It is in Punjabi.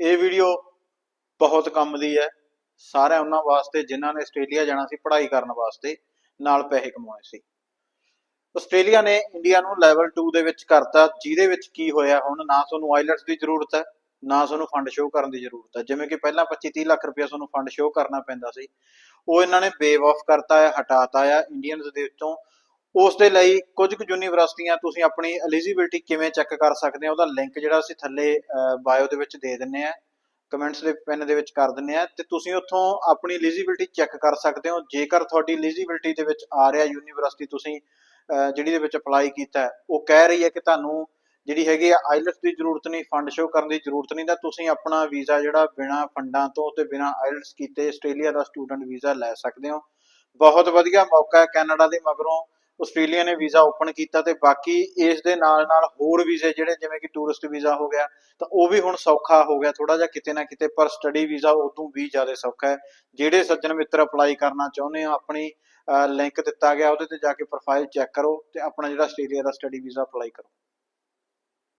ਇਹ ਵੀਡੀਓ ਬਹੁਤ ਕੰਮ ਦੀ ਹੈ। ਸਾਰਿਆਂ ਉਹਨਾਂ ਵਾਸਤੇ ਜਿਨ੍ਹਾਂ ਨੇ ਆਸਟ੍ਰੇਲੀਆ ਜਾਣਾ ਸੀ, ਪੜ੍ਹਾਈ ਕਰਨ ਵਾਸਤੇ ਨਾਲ ਪੈਸੇ ਕਮਾਉਣੇ ਸੀ। ਆਸਟ੍ਰੇਲੀਆ ਨੇ ਇੰਡੀਆ ਨੂੰ ਲੈਵਲ 2 ਦੇ ਵਿੱਚ ਕਰਤਾ, ਜਿਹਦੇ ਵਿੱਚ ਕੀ ਹੋਇਆ ਹੁਣ, ਨਾ ਤੁਹਾਨੂੰ ਆਈਲਟਸ ਦੀ ਜ਼ਰੂਰਤ ਹੈ, ਨਾ ਤੁਹਾਨੂੰ ਫੰਡ ਸ਼ੋਅ ਕਰਨ ਦੀ ਜ਼ਰੂਰਤ ਹੈ। ਜਿਵੇਂ ਕਿ ਪਹਿਲਾਂ 25 30 ਲੱਖ ਰੁਪਏ ਤੁਹਾਨੂੰ ਫੰਡ ਸ਼ੋਅ ਕਰਨਾ ਪੈਂਦਾ ਸੀ, ਉਹ ਇਹਨਾਂ ਨੇ ਬੇਵ ਆਫ ਕਰਤਾ ਹੈ, ਹਟਾਤਾ ਹੈ। ਇੰਡੀਅਨਸ ਦੇ ਵਿੱਚੋਂ ਉਸ ਦੇ ਲਈ ਕੁਝ ਕੁ ਯੂਨੀਵਰਸਿਟੀਆਂ ਤੁਸੀਂ ਆਪਣੀ ਐਲੀਜੀਬਿਲਟੀ ਕਿਵੇਂ ਚੈੱਕ ਕਰ ਸਕਦੇ ਹੋ? ਉਹਦਾ ਲਿੰਕ ਜਿਹੜਾ ਅਸੀਂ ਥੱਲੇ ਬਾਇਓ ਦੇ ਵਿੱਚ ਦੇ ਦਿੰਨੇ ਆ ਕਮੈਂਟਸ ਦੇ ਪਿੰਨ ਦੇ ਵਿੱਚ ਕਰ ਦਿੰਨੇ ਆ ਤੇ ਤੁਸੀਂ ਉੱਥੋਂ ਆਪਣੀ ਐਲੀਜੀਬਿਲਟੀ ਚੈੱਕ ਕਰ ਸਕਦੇ ਹੋ। ਜੇਕਰ ਤੁਹਾਡੀ ਐਲੀਜੀਬਿਲਟੀ ਦੇ ਵਿੱਚ ਆ ਰਿਹਾ ਯੂਨੀਵਰਸਿਟੀ ਤੁਸੀਂ ਜਿਹੜੀ ਦੇ ਵਿੱਚ ਅਪਲਾਈ ਕੀਤਾ ਉਹ ਕਹਿ ਰਹੀ ਹੈ ਕਿ ਤੁਹਾਨੂੰ ਜਿਹੜੀ ਹੈਗੀ ਆ ਆਈਲਟਸ ਦੀ ਜ਼ਰੂਰਤ ਨਹੀਂ ਫੰਡ ਸ਼ੋ ਕਰਨ ਦੀ ਜ਼ਰੂਰਤ ਨਹੀਂ, ਤਾਂ ਤੁਸੀਂ ਆਪਣਾ ਵੀਜ਼ਾ ਜਿਹੜਾ ਬਿਨਾ ਫੰਡਾਂ ਤੋਂ ਤੇ ਬਿਨਾ ਆਈਲਟਸ ਕੀਤੇ ਆਸਟ੍ਰੇਲੀਆ ਦਾ ਸਟੂਡੈਂਟ ਵੀਜ਼ਾ ਲੈ ਸਕਦੇ ਹੋ। ਬਹੁਤ ਵਧੀਆ ਮੌਕਾ ਹੈ ਕੈਨੇਡਾ ਦੇ ਮਗਰੋਂ। ਆਸਟ੍ਰੇਲੀਆ ਨੇ ਵੀਜ਼ਾ ਓਪਨ ਕੀਤਾ ਤੇ ਬਾਕੀ ਇਸ ਦੇ ਨਾਲ ਨਾਲ ਹੋਰ ਵੀਜ਼ੇ ਜਿਹੜੇ, ਜਿਵੇਂ ਕਿ ਟੂਰਿਸਟ ਵੀਜ਼ਾ ਹੋ ਗਿਆ, ਤਾਂ ਉਹ ਵੀ ਹੁਣ ਸੌਖਾ ਹੋ ਗਿਆ ਥੋੜਾ ਜਿਹਾ, ਕਿਤੇ ਨਾ ਕਿਤੇ ਪਰ ਸਟੱਡੀ ਵੀਜ਼ਾ ਉਦੋਂ ਵੀ ਜ਼ਿਆਦਾ ਸੌਖਾ ਹੈ। ਜਿਹੜੇ ਸੱਜਣ ਮਿੱਤਰ ਅਪਲਾਈ ਕਰਨਾ ਚਾਹੁੰਦੇ ਹੋ ਆਪਣੀ ਲਿੰਕ ਦਿੱਤਾ ਗਿਆ, ਉਹਦੇ ਤੇ ਜਾ ਕੇ ਪ੍ਰੋਫਾਈਲ ਚੈੱਕ ਕਰੋ ਤੇ ਆਪਣਾ ਜਿਹੜਾ ਆਸਟ੍ਰੇਲੀਆ ਦਾ ਸਟੱਡੀ ਵੀਜ਼ਾ ਅਪਲਾਈ ਕਰੋ।